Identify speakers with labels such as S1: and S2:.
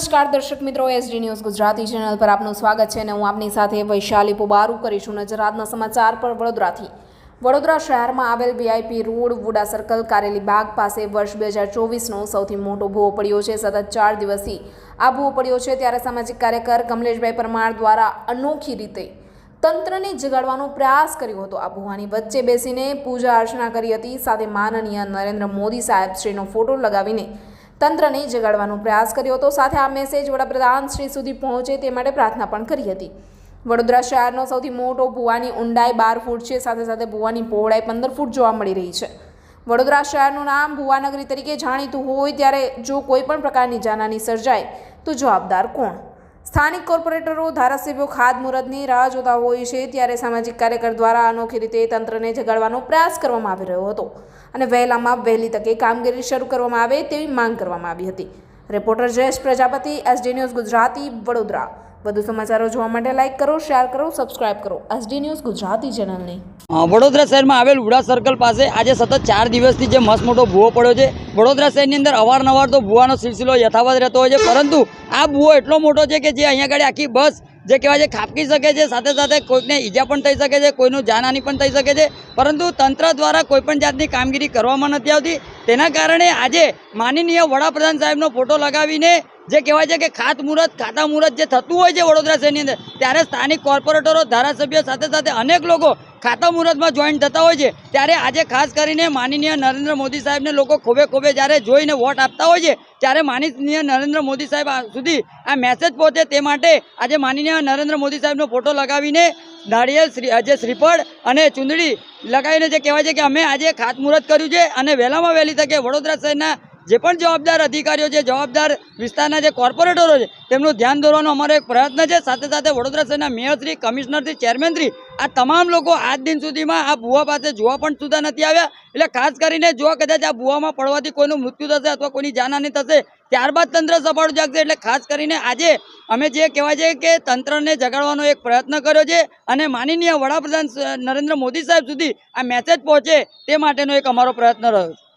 S1: નમસ્કાર દર્શક મિત્રો એસડી ન્યૂઝ ગુજરાતી ચેનલ પર આપનું સ્વાગત છે અને હું આપની સાથે વૈશાલી પુબારુ કરીશું નજર આજના સમાચાર પર વડોદરાથી. વડોદરા શહેરમાં આવેલ VIP road, VUDA circle, Kareli Baug પાસે વર્ષ બે હજાર ચોવીસનો સૌથી મોટો ભૂવો પડ્યો છે. સતત ચાર દિવસથી આ ભૂવો પડ્યો છે. ત્યારે સામાજિક કાર્યકર કમલેશભાઈ પરમાર દ્વારા અનોખી રીતે તંત્રને જગાડવાનો પ્રયાસ કર્યો હતો. આ ભૂવાની વચ્ચે બેસીને પૂજા અર્ચના કરી હતી. સાથે માનનીય નરેન્દ્ર મોદી સાહેબ શ્રીનો ફોટો લગાવીને તંત્રને જગાડવાનો પ્રયાસ કર્યો હતો. સાથે આ મેસેજ વડાપ્રધાન શ્રી સુધી પહોંચે તે માટે પ્રાર્થના પણ કરી હતી. વડોદરા શહેરનો સૌથી મોટો ભૂવાની ઊંડાઈ બાર ફૂટ છે. સાથે સાથે ભૂવાની પહોળાઈ પંદર ફૂટ જોવા મળી રહી છે. વડોદરા શહેરનું નામ ભુવાનગરી તરીકે જાણીતું હોય ત્યારે જો કોઈ પણ પ્રકારની જાનહાની સર્જાય તો જવાબદાર કોણ? સ્થાનિક કોર્પોરેટરો ધારાસભ્યો ખાતમુહૂર્તની રાહ જોતા હોય છે ત્યારે સામાજિક કાર્યકર દ્વારા અનોખી રીતે તંત્રને જગાડવાનો પ્રયાસ કરવામાં આવી રહ્યો હતો. અને વહેલામાં વહેલી તકે કામગીરી શરૂ કરવામાં આવે તેવી માંગ કરવામાં આવી હતી. Reporter Jayesh Prajapati SD news Gujarati, Vadodara. વધુ સમાચારો જોવા માટે લાઇક કરો શેર કરો સબસ્ક્રાઇબ કરો એસડી ન્યૂઝ ગુજરાતી ચેનલને
S2: વડોદરા શહેરમાં આવેલ ઉડા સર્કલ પાસે આજે સતત ચાર દિવસથી જે મસ્ત મોટો ભૂવો પડ્યો છે, વડોદરા શહેરની અંદર અવારનવાર તો ભૂવાનો સિલસિલો યથાવત રહેતો હોય છે, પરંતુ આ ભૂવો એટલો મોટો છે કે જે અહીંયા આગળ આખી બસ જે કહેવાય છે ખાપકી શકે છે, સાથે સાથે કોઈકને ઈજા પણ થઈ શકે છે, કોઈનું જાનહાની પણ થઈ શકે છે. પરંતુ તંત્ર દ્વારા કોઈપણ જાતની કામગીરી કરવામાં નથી આવતી. તેના કારણે આજે માનનીય વડાપ્રધાન સાહેબનો ફોટો લગાવીને જે કહેવાય છે કે ખાતમુહૂર્ત ખાતા મુહૂર્ત જે થતું હોય છે વડોદરા શહેરની અંદર, ત્યારે સ્થાનિક કોર્પોરેટરો, ધારાસભ્યો સાથે સાથે અનેક લોકો ખાતા મુહૂર્તમાં જોઈન થતા હોય છે. ત્યારે આજે ખાસ કરીને માનનીય નરેન્દ્ર મોદી સાહેબને લોકો ખોબે ખોબે જ્યારે જોઈને વોટ આપતા હોય છે, ત્યારે માનનીય નરેન્દ્ર મોદી સાહેબ સુધી આ મેસેજ પહોંચે તે માટે આજે માનનીય નરેન્દ્ર મોદી સાહેબનો ફોટો લગાવીને નાળિયેર શ્રી જે શ્રીફળ અને ચૂંદડી લગાવીને જે કહેવાય છે કે અમે આજે ખાતમુહૂર્ત કર્યું છે અને વહેલામાં વહેલી તકે વડોદરા શહેરના જે પણ જવાબદાર અધિકારીઓ છે, જવાબદાર વિસ્તારના જે કોર્પોરેટરો છે, તેમનું ધ્યાન દોરવાનો અમારો એક પ્રયત્ન છે. સાથે સાથે વડોદરા શહેરના મેયરશ્રી કમિશનરશ્રી ચેરમેનશ્રી આ તમામ લોકો આજ દિન સુધીમાં આ ભૂવા પાસે જોવા પણ સુધા નથી આવ્યા. એટલે ખાસ કરીને જો કદાચ આ ભૂવામાં પડવાથી કોઈનું મૃત્યુ થશે અથવા કોઈની જાનહાની થશે, ત્યારબાદ તંત્ર સફળ જાગશે. એટલે ખાસ કરીને આજે અમે જે કહેવાય છે કે તંત્રને જગાડવાનો એક પ્રયત્ન કર્યો છે અને માનનીય વડાપ્રધાન નરેન્દ્ર મોદી સાહેબ સુધી આ મેસેજ પહોંચે તે માટેનો એક અમારો પ્રયત્ન રહ્યો છે.